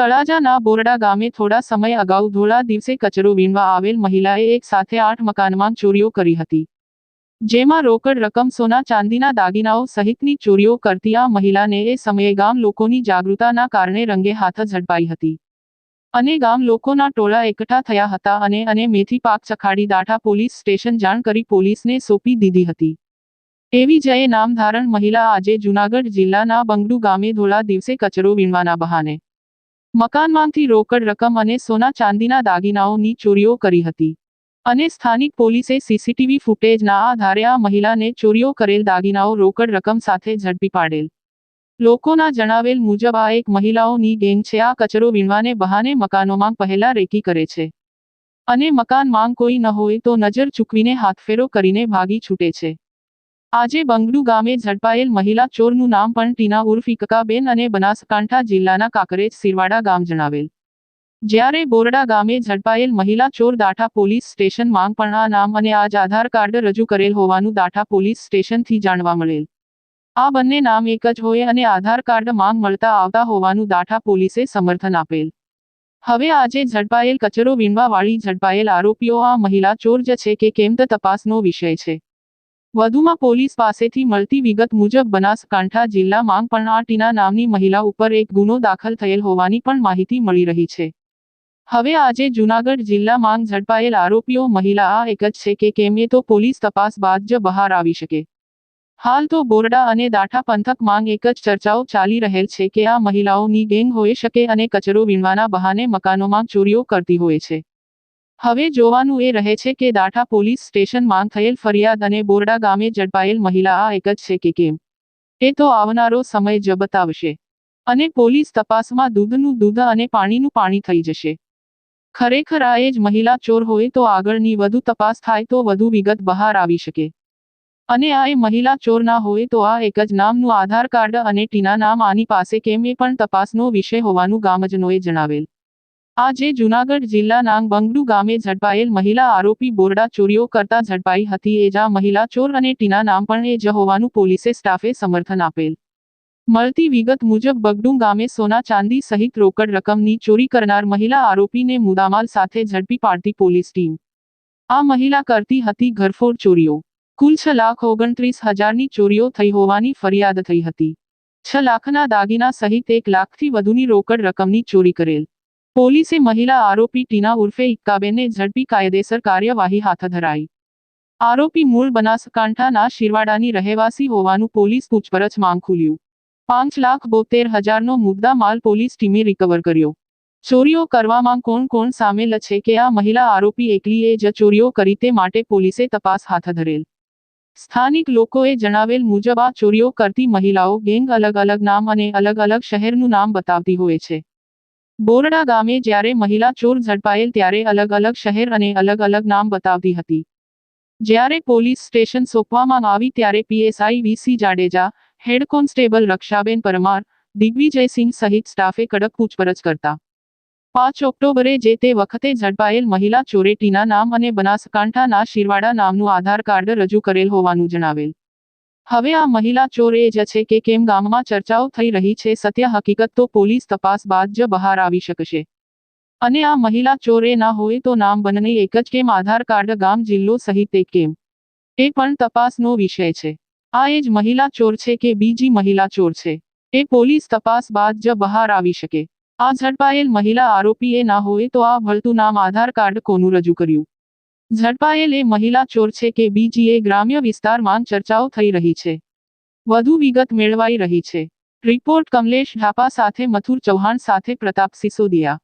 તળાજાના બોરડા ગામે થોડા સમય અગાઉ ધોળા દિવસે કચરો વીણવા આવેલ મહિલાએ એક સાથે આઠ મકાનમાં ચોરીઓ કરી હતી. જેમાં રોકડ રકમ, સોના ચાંદીના દાગીનાઓ સહિતની ચોરીઓ કરતી આ મહિલાને એ સમયે ગામ લોકોની જાગૃતતાના કારણે રંગે હાથ ઝડપાઈ હતી. અને ગામ લોકોના ટોળા એકઠા થયા હતા અને અને મેથી પાક ચખાડી દાઠા પોલીસ સ્ટેશન જાણ કરી પોલીસને સોંપી દીધી હતી. એવી જયે નામધારણ મહિલા આજે જૂનાગઢ જિલ્લાના બંગડુ ગામે ધોળા દિવસે કચરો વીણવાના બહાને મકાનમાંથી રોકડ રકમ અને સોના ચાંદીના દાગીનાઓની ચોરીઓ કરી હતી. અને સ્થાનિક પોલીસે સીસીટીવી ફૂટેજના આધારે આ મહિલાને ચોરીઓ કરેલ દાગીનાઓ રોકડ રકમ સાથે ઝડપી પાડેલ. લોકોના જણાવેલ મુજબ આ એક મહિલાઓની ગેંગ છે. આ કચરો વીણવાને બહાને મકાનોમાં પહેલા રેકી કરે છે. અને મકાન માંગ કોઈ ન હોય તો નજર ચૂકવીને હાથફેરો કરીને ભાગી છૂટે છે. આજે બંગડુ ગામે ઝડપાયેલ મહિલા ચોરનું નામ પણ ટીના ઉર્ફ ઇકકાબેન અને બનાસકાંઠા જિલ્લાના કાકરેજ સિરવાડા ગામ જણાવેલ. જ્યારે બોરડા ગામે ઝડપાયેલ મહિલા ચોર દાઠા પોલીસ સ્ટેશન માંગ પણ આ નામ અને આજ આધાર કાર્ડ રજૂ કરેલ હોવાનું દાઠા પોલીસ સ્ટેશનથી જાણવા મળેલ. આ બંને નામ એક જ હોય અને આધાર કાર્ડ માંગ મળતા આવતા હોવાનું દાઠા પોલીસે સમર્થન આપેલ. હવે આજે ઝડપાયેલ કચરો વીણવાવાળી ઝડપાયેલ આરોપીઓ આ મહિલા ચોર જ છે કે કેમ તપાસનો વિષય છે. વધુમાં પોલીસ પાસેથી મળતી વિગત મુજબ બનાસકાંઠા જિલ્લા માંગપણાટીના નામની મહિલા ઉપર એક ગુનો દાખલ થયેલ હોવાની પણ માહિતી મળી રહી છે. હવે આજે જૂનાગઢ જિલ્લા માંગ ઝડપાયેલ આરોપીઓ મહિલા આ એક જ છે કે કેમ એ તો પોલીસ તપાસ બાદ જ બહાર આવી શકે. હાલ તો બોરડા અને દાઠા પંથક માંગ એક જ ચર્ચાઓ ચાલી રહેલ છે કે આ મહિલાઓની ગેંગ હોઈ શકે અને કચરો વીણવાના બહાને મકાનોમાં ચોરીઓ કરતી હોય છે. હવે જોવાનું એ રહે છે કે દાઠા પોલીસ સ્ટેશન માંગ થયેલ ફરિયાદ અને બોરડા ગામે ઝડપાયેલ મહિલા આ એક જ છે કે કેમ? એ તો આવનારો સમય જ બતાવશે. અને પોલીસ તપાસમાં દૂધનું દૂધ અને પાણીનું પાણી થઈ જશે. ખરેખર આ એ જ મહિલા ચોર હોય તો આગળની વધુ તપાસ થાય તો વધુ વિગત બહાર આવી શકે. અને આ એ મહિલા ચોર ના હોય તો આ એક જ નામનું આધાર કાર્ડ અને ટીના નામ આની પાસે કેમ એ પણ તપાસનો વિષય હોવાનું ગામજનોએ જણાવેલ. આજે જૂનાગઢ જિલ્લાના બંગડુ ગામે ઝડપાયેલ મહિલા આરોપી બોરડા ચોરીઓ કરતા ઝડપાઈ હતી. એ જ મહિલા ચોર અને ટીના નામ પણ એ જ હોવાનું પોલીસે સ્ટાફે સમર્થન આપેલ. મળતી વિગત મુજબ, બગડું ગામે સોના ચાંદી સહિત રોકડ રકમની ચોરી કરનાર મહિલા આરોપીને મુદામાલ સાથે ઝડપી પાડતી પોલીસ ટીમ. આ મહિલા કરતી હતી ઘરફોડ ચોરીઓ. કુલ છ લાખ ઓગણત્રીસ હજારની ચોરીઓ થઈ હોવાની ફરિયાદ થઈ હતી. છ લાખના દાગીના સહિત એક લાખથી વધુની રોકડ રકમની ચોરી કરેલ. પોલીસે મહિલા આરોપી ટીના ઉર્ફે ઇક્કાબેનને ઝડપી કાયદેસર કાર્યવાહી હાથ ધરાઈ. આરોપી મૂળ બનાસકાંઠાના શિરવાડાની રહેવાસી હોવાનું પોલીસ પૂછપરછ માંગ ખુલ્યું. પાંચ લાખ બોતેર હજારનો મુદ્દા માલ પોલીસ ટીમે રિકવર કર્યો. ચોરીઓ કરવામાં કોણ કોણ સામેલ છે કે આ મહિલા આરોપી એકલીએ જ ચોરીઓ કરી તે માટે પોલીસે તપાસ હાથ ધરેલ. સ્થાનિક લોકોએ જણાવેલ મુજબ આ ચોરીઓ કરતી મહિલાઓ ગેંગ અલગ અલગ નામ અને અલગ અલગ શહેરનું નામ બતાવતી હોય છે. બોરડા ગામે જ્યારે મહિલા ચોર ઝડપાયેલ ત્યારે અલગ અલગ શહેર અને અલગ અલગ નામ બતાવતી હતી. જ્યારે પોલીસ સ્ટેશન સોંપવામાં આવી ત્યારે PSI VC Jadeja, head constable Rakshaben Parmar, Digvijaysinh સહિત સ્ટાફે કડક પૂછપરછ કરતા. પાંચ ઓક્ટોબરે જે તે વખતે ઝડપાયેલ મહિલા ચોરેટીના નામ અને બનાસકાંઠાના શિરવાડા નામનું આધાર કાર્ડ રજૂ કરેલ હોવાનું જણાવેલ. હવે આ મહિલા ચોર એ જ છે કે કેમ ગામમાં ચર્ચાઓ થઈ રહી છે, સત્ય હકીકત તો પોલીસ તપાસ બાદ જ બહાર આવી શકશે. અને આ મહિલા ચોર ના હોય તો નામ બંને એક જ કેમ આધાર કાર્ડ ગામ જિલ્લો સહિત એક કેમ? એ પણ તપાસનો વિષય છે. આ એ જ મહિલા ચોર છે કે બીજી મહિલા ચોર છે. એ પોલીસ તપાસ બાદ જ બહાર આવી શકે. આ ઝડપાયેલ મહિલા આરોપી એ ના હોય તો આ ભળતું નામ આધાર કાર્ડ કોનું રજૂ કર્યું? ઝડપાયેલ એ મહિલા ચોર છે કે બીજી એ ગ્રામ્ય વિસ્તારમાં ચર્ચાઓ થઈ રહી છે. વધુ વિગત મેળવાઈ રહી છે. રિપોર્ટ કમલેશ ઢાપા સાથે મથુર ચૌહાણ સાથે પ્રતાપ સિસોદિયા.